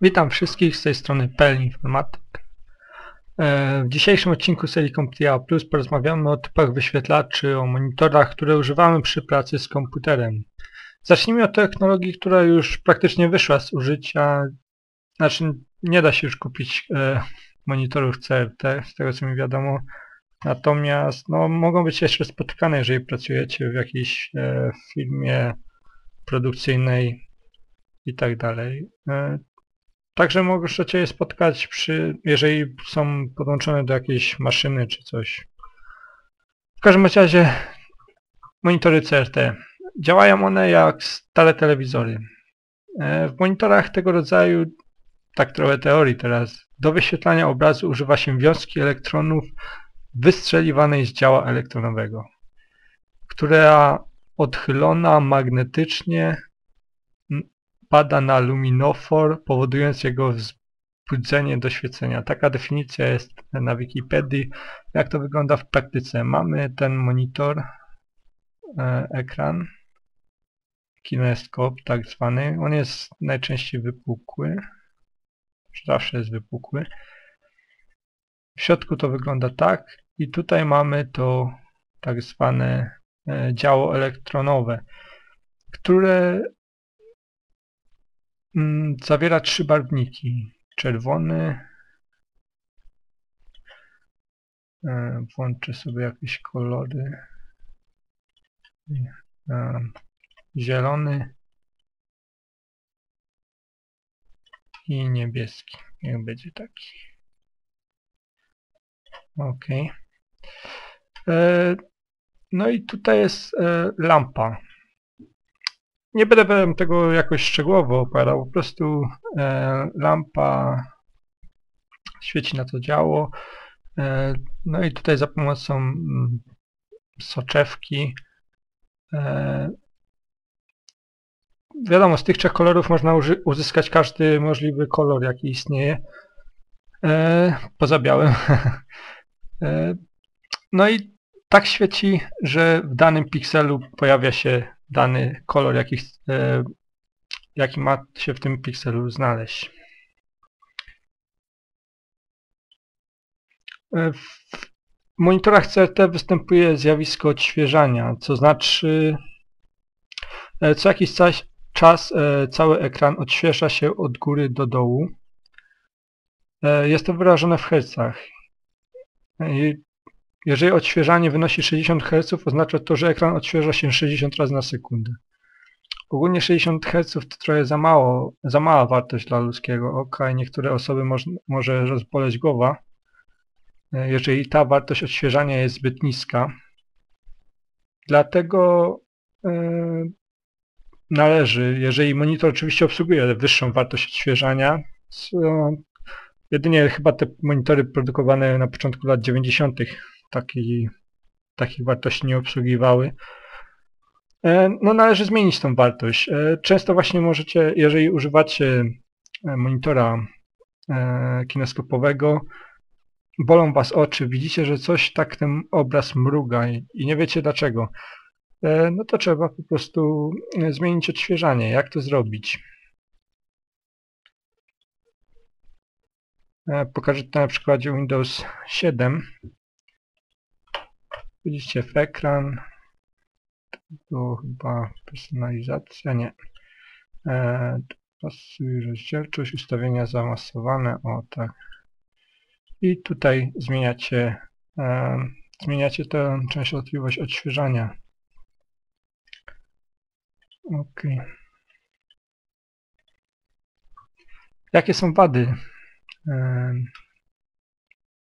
Witam wszystkich z tej strony PL Informatyk. E, W dzisiejszym odcinku serii CompTIA Plus porozmawiamy o typach wyświetlaczy, o monitorach, które używamy przy pracy z komputerem. Zacznijmy od technologii, która już praktycznie wyszła z użycia. Znaczy nie da się już kupić e, monitorów CRT, z tego co mi wiadomo. Natomiast no, mogą być jeszcze spotykane, jeżeli pracujecie w jakiejś e, firmie produkcyjnej i tak dalej. Także możecie je spotkać przy, jeżeli są podłączone do jakiejś maszyny czy coś. W każdym razie monitory CRT. Działają one jak stare telewizory. E, W monitorach tego rodzaju, tak trochę teorii teraz, do wyświetlania obrazu używa się wiązki elektronów wystrzeliwanej z działa elektronowego, która odchylona magnetycznie pada na luminofor, powodując jego wzbudzenie do świecenia. Taka definicja jest na Wikipedii. Jak to wygląda w praktyce? Mamy ten monitor, e, ekran, kineskop tak zwany. On jest najczęściej wypukły. Zawsze jest wypukły. W środku to wygląda tak i tutaj mamy to tak zwane e, działo elektronowe, które zawiera trzy barwniki. Czerwony. E, włączę sobie jakieś kolory. E, zielony. I niebieski. Niech będzie taki. Ok. E, no i tutaj jest lampa nie będę tego jakoś szczegółowo opowiadał, po prostu e, lampa świeci na to działo. E, no i tutaj za pomocą mm, soczewki e, wiadomo, z tych trzech kolorów można uzyskać każdy możliwy kolor, jaki istnieje. E, poza białym. e, no i tak świeci, że w danym pikselu pojawia się dany kolor, jaki, e, jaki ma się w tym pikselu znaleźć. E, w monitorach CRT występuje zjawisko odświeżania, co znaczy e, co jakiś czas cały ekran odświeża się od góry do dołu. Jest to wyrażone w hercach. Jeżeli odświeżanie wynosi 60 Hz, oznacza to, że ekran odświeża się 60 razy na sekundę. Ogólnie 60 Hz to trochę za mało, za mała wartość dla ludzkiego oka i niektóre osoby moż, może rozboleć głowa, jeżeli ta wartość odświeżania jest zbyt niska. Dlatego yy, należy, jeżeli monitor oczywiście obsługuje wyższą wartość odświeżania, jedynie chyba te monitory produkowane na początku lat 90 takiej, takich wartości nie obsługiwały. E, no należy zmienić tą wartość. E, często właśnie możecie, jeżeli używacie e, monitora kineskopowego, bolą Was oczy, widzicie, że coś tak ten obraz mruga i nie wiecie dlaczego. No to trzeba po prostu zmienić odświeżanie. Jak to zrobić? Pokażę to na przykładzie Windows 7. Widzicie w ekran. To chyba personalizacja, nie. E, pasuj rozdzielczość, ustawienia zaawansowane, o tak. I tutaj zmieniacie, e, zmieniacie tę częstotliwość odświeżania. Ok. Jakie są wady e,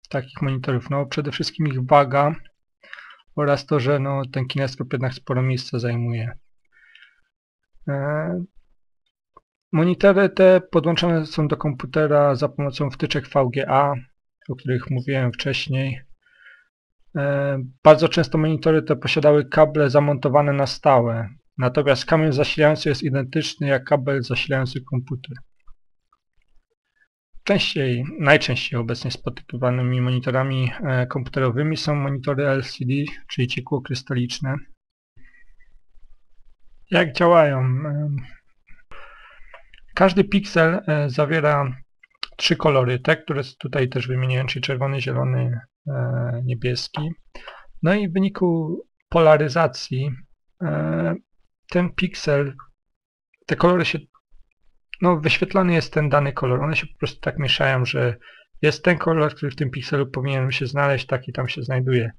takich monitorów? No przede wszystkim ich waga oraz to, że no, ten kineskop jednak sporo miejsca zajmuje. E, monitory te podłączone są do komputera za pomocą wtyczek VGA, o których mówiłem wcześniej. E, bardzo często monitory te posiadały kable zamontowane na stałe, natomiast kamień zasilający jest identyczny jak kabel zasilający komputer. Częściej, najczęściej obecnie spotykanymi monitorami e, komputerowymi są monitory LCD, czyli ciekłokrystaliczne. Jak działają? każdy piksel e, zawiera trzy kolory, te, które tutaj też wymieniłem, czyli czerwony, zielony, e, niebieski. No i w wyniku polaryzacji e, ten piksel, te kolory się, no wyświetlany jest ten dany kolor, one się po prostu tak mieszają, że jest ten kolor, który w tym pikselu powinien się znaleźć, taki tam się znajduje.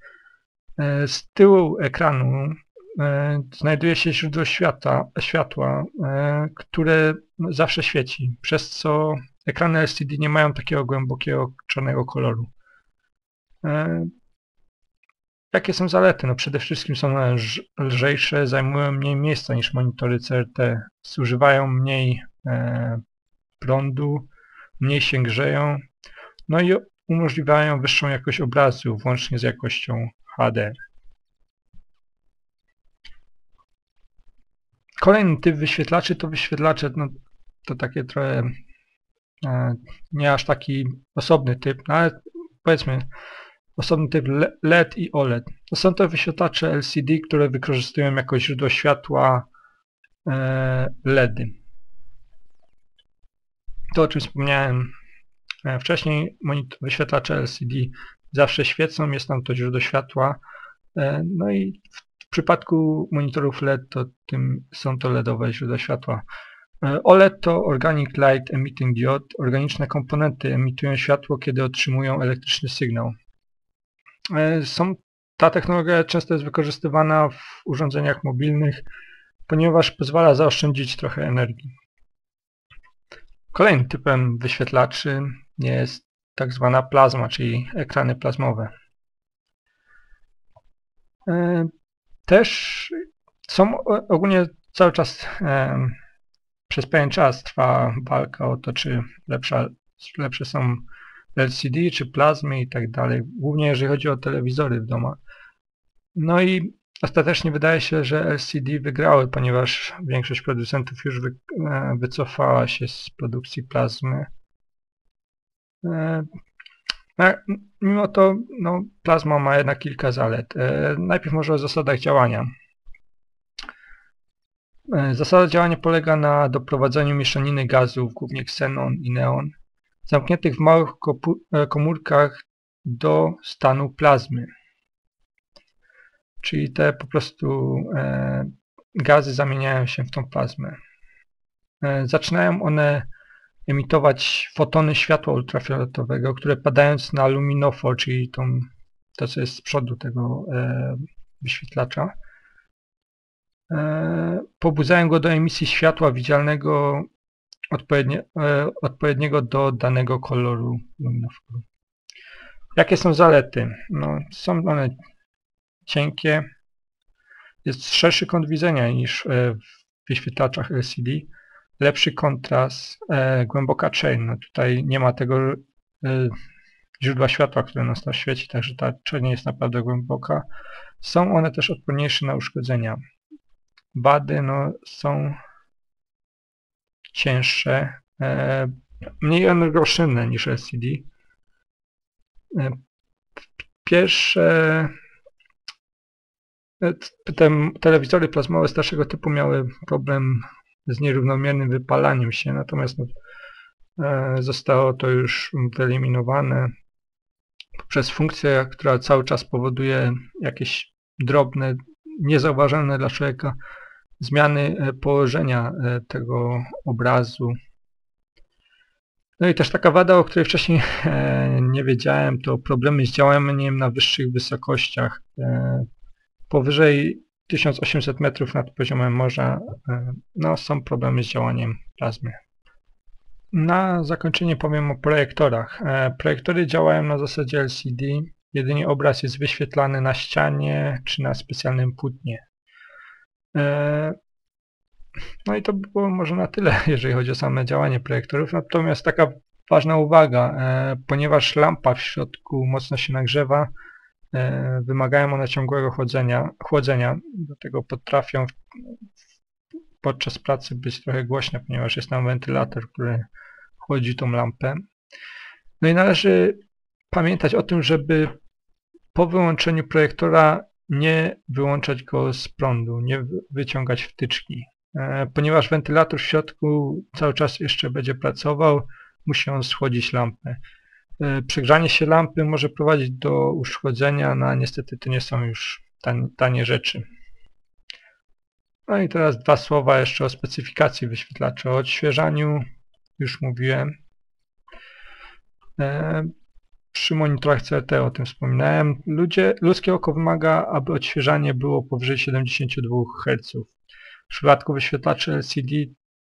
E, z tyłu ekranu e, znajduje się źródło światła, światła które zawsze świeci, przez co ekrany LCD nie mają takiego głębokiego czarnego koloru. Jakie są zalety? No przede wszystkim są one lżejsze, zajmują mniej miejsca niż monitory CRT, zużywają mniej e, prądu, mniej się grzeją, no i umożliwiają wyższą jakość obrazu, włącznie z jakością HD. Kolejny typ wyświetlaczy to wyświetlacze, no, to takie trochę e, nie aż taki osobny typ, no ale powiedzmy osobny typ LED i OLED. To są to wyświetlacze LCD, które wykorzystują jako źródło światła e, LEDy. To o czym wspomniałem e, wcześniej, wyświetlacze LCD zawsze świecą, jest tam to źródło światła. E, no i w przypadku monitorów LED to tym są to LEDowe źródła światła. OLED to Organic Light Emitting Diode. Organiczne komponenty emitują światło, kiedy otrzymują elektryczny sygnał. E, są, ta technologia często jest wykorzystywana w urządzeniach mobilnych, ponieważ pozwala zaoszczędzić trochę energii. Kolejnym typem wyświetlaczy jest tak zwana plazma, czyli ekrany plazmowe. E, też są ogólnie cały czas przez pewien czas trwa walka o to, czy lepsza, lepsze są LCD czy plazmy i tak dalej, głównie jeżeli chodzi o telewizory w domach. No i ostatecznie wydaje się, że LCD wygrały, ponieważ większość producentów już wy, e, wycofała się z produkcji plazmy. E, no, mimo to no, plazma ma jednak kilka zalet. E, najpierw może o zasadach działania. Zasada działania polega na doprowadzeniu mieszaniny gazów, głównie ksenon i neon, zamkniętych w małych e, komórkach do stanu plazmy. Czyli te po prostu e, gazy zamieniają się w tą plazmę. E, zaczynają one emitować fotony światła ultrafioletowego, które padając na luminofor, czyli tą, to co jest z przodu tego e, wyświetlacza, pobudzają go do emisji światła widzialnego odpowiednie, odpowiedniego do danego koloru luminoforu. Jakie są zalety? No, są one cienkie, jest szerszy kąt widzenia niż e, w wyświetlaczach LCD, lepszy kontrast, e, głęboka chain. No tutaj nie ma tego e, źródła światła, które nas tam świeci, także ta chain jest naprawdę głęboka. Są one też odporniejsze na uszkodzenia. Bady no, są cięższe, e, mniej energooszczędne niż LCD. E, pierwsze te telewizory plazmowe starszego typu miały problem z nierównomiernym wypalaniem się, natomiast no, zostało to już wyeliminowane poprzez funkcję, która cały czas powoduje jakieś drobne, niezauważalne dla człowieka zmiany e, położenia e, tego obrazu. No i też taka wada, o której wcześniej e, nie wiedziałem, to problemy z działaniem na wyższych wysokościach. Powyżej 1800 metrów nad poziomem morza no, są problemy z działaniem plazmy. Na zakończenie powiem o projektorach. Projektory działają na zasadzie LCD, jedynie obraz jest wyświetlany na ścianie czy na specjalnym płótnie. E, no i to by było może na tyle, jeżeli chodzi o same działanie projektorów. Natomiast taka ważna uwaga, e, ponieważ lampa w środku mocno się nagrzewa, e, wymagają one ciągłego chłodzenia, chłodzenia. Do tego potrafią podczas pracy być trochę głośne, ponieważ jest tam wentylator, który chłodzi tą lampę. No i należy pamiętać o tym, żeby po wyłączeniu projektora nie wyłączać go z prądu, nie wyciągać wtyczki. E, Ponieważ wentylator w środku cały czas jeszcze będzie pracował, musi on schłodzić lampę. E, Przegrzanie się lampy może prowadzić do uszkodzenia, no a niestety to nie są już tan- tanie rzeczy. No i teraz dwa słowa jeszcze o specyfikacji wyświetlacza. O odświeżaniu już mówiłem. E, Przy monitorach CRT o tym wspominałem. Ludzie, ludzkie oko wymaga, aby odświeżanie było powyżej 72 Hz. W przypadku wyświetlaczy LCD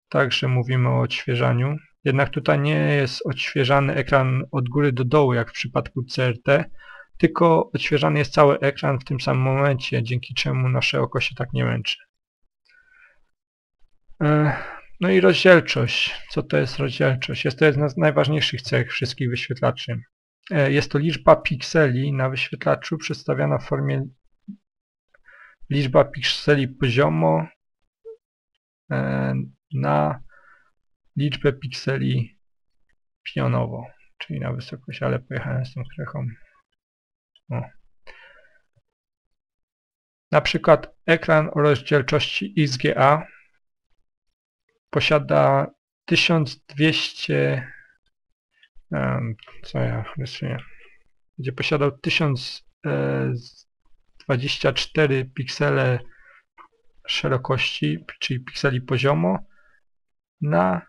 także mówimy o odświeżaniu. Jednak tutaj nie jest odświeżany ekran od góry do dołu, jak w przypadku CRT, tylko odświeżany jest cały ekran w tym samym momencie, dzięki czemu nasze oko się tak nie męczy. E, No i rozdzielczość. Co to jest rozdzielczość? Jest to jedna z najważniejszych cech wszystkich wyświetlaczy. E, Jest to liczba pikseli na wyświetlaczu przedstawiana w formie liczba pikseli poziomo e, na liczbę pikseli pionowo, czyli na wysokość, ale pojechałem z tą krechą. O. Na przykład ekran o rozdzielczości XGA posiada 1200 em, co ja rysuję będzie posiadał 1024 piksele szerokości, czyli pikseli poziomo na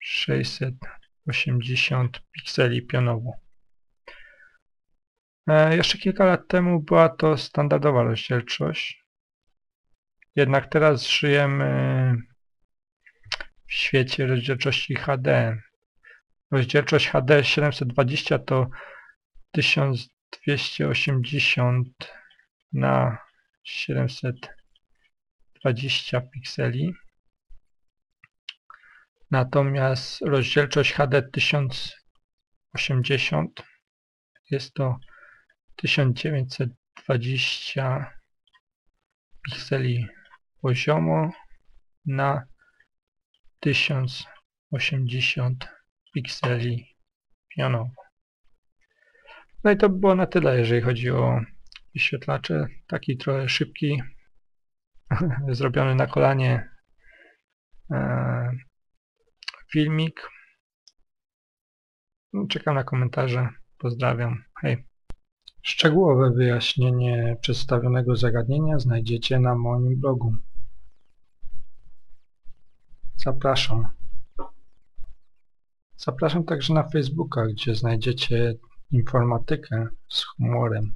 7680 pikseli pionowo. E, Jeszcze kilka lat temu była to standardowa rozdzielczość. Jednak teraz żyjemy w świecie rozdzielczości HD. Rozdzielczość HD 720 to 1280 na 720 pikseli. Natomiast rozdzielczość HD 1080 jest to 1920 pikseli poziomo na 1080 pikseli pionowo. No i to by było na tyle, jeżeli chodzi o wyświetlacze. Taki trochę szybki, zrobiony na kolanie e, filmik. No, Czekam na komentarze. Pozdrawiam. Hej. Szczegółowe wyjaśnienie przedstawionego zagadnienia znajdziecie na moim blogu. Zapraszam. Zapraszam także na Facebooka, gdzie znajdziecie informatykę z humorem.